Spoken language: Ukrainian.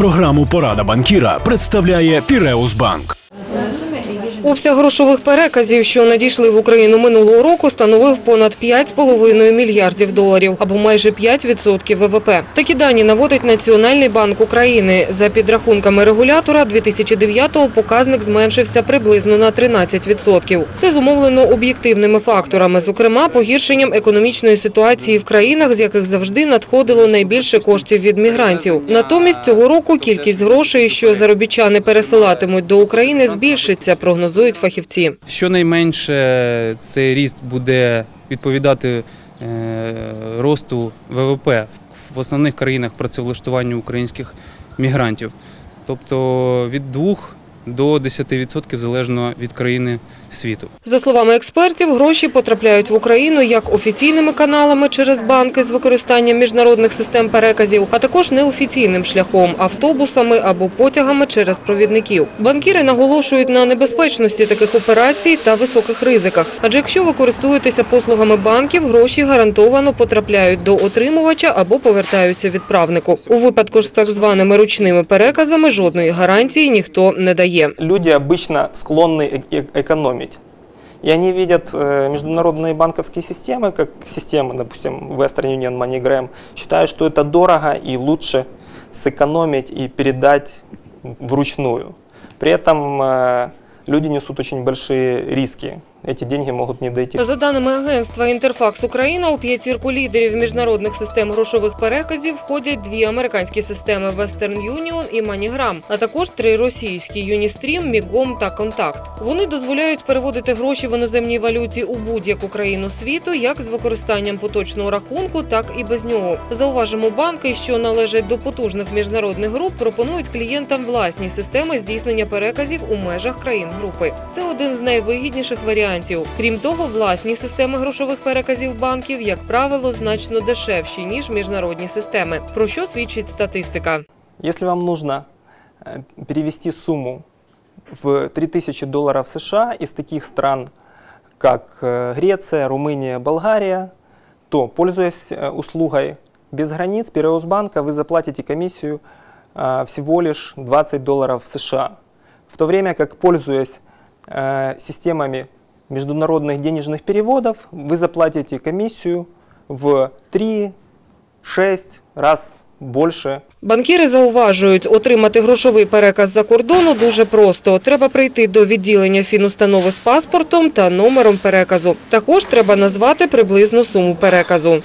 Програму Порада банкіра представляє Піреус Банк. Обсяг грошових переказів, що надійшли в Україну минулого року, становив понад 5,5 мільярдів доларів, або майже 5% ВВП. Такі дані наводить Національний банк України. За підрахунками регулятора, 2009-го показник зменшився приблизно на 13%. Це зумовлено об'єктивними факторами, зокрема погіршенням економічної ситуації в країнах, з яких завжди надходило найбільше коштів від мігрантів. Натомість цього року кількість грошей, що заробітчани пересилатимуть до України, збільшиться, прогнозують фахівці. Щонайменше цей ріст буде відповідати е, росту ВВП в основних країнах працевлаштування українських мігрантів. Тобто від 2 до 10% залежно від країни світу. За словами експертів, гроші потрапляють в Україну як офіційними каналами через банки з використанням міжнародних систем переказів, а також неофіційним шляхом – автобусами або потягами через провідників. Банкіри наголошують на небезпечності таких операцій та високих ризиках. Адже якщо ви користуєтеся послугами банків, гроші гарантовано потрапляють до отримувача або повертаються відправнику. У випадку ж з так званими ручними переказами жодної гарантії ніхто не дає. Люди обычно склонны экономить. И они видят э, международные банковские системы, как система, допустим, Western Union, MoneyGram, считают, что это дорого и лучше сэкономить и передать вручную. При этом э, люди несут очень большие риски. Эти деньги могут не дойти За даними агентства Інтерфакс Україна, у п'ятірку лідерів міжнародних систем грошових переказів входять дві американські системи Western Union і MoneyGram, а також три російські Unistream, Migom та Contact. Вони дозволяють переводити гроші в іноземній валюті у будь-яку країну світу, як з використанням поточного рахунку, так і без нього. Зауважимо, банки, що належать до потужних міжнародних груп, пропонують клієнтам власні системи здійснення переказів у межах країн групи. Це один з найвигідніших варіантів Крім того, власні системи грошових переказів банків, як правило, значно дешевші ніж міжнародні системи. Про що свідчить статистика? Если вам нужно э, перевести сумму в 3000 долларов США из таких стран, как э, Греция, Румыния, Болгария, то, пользуясь э, услугой без границ Пиреусбанка, вы заплатите комиссию э, всего лишь 20 долларов США. В то время как, пользуясь э, системами международных денежных переводов, вы заплатите комиссию в 3-6 раз больше Банкіри зауважують, отримати грошовий переказ за кордону дуже просто. Треба прийти до відділення фінустанови з паспортом та номером переказу. Також треба назвати приблизну суму переказу.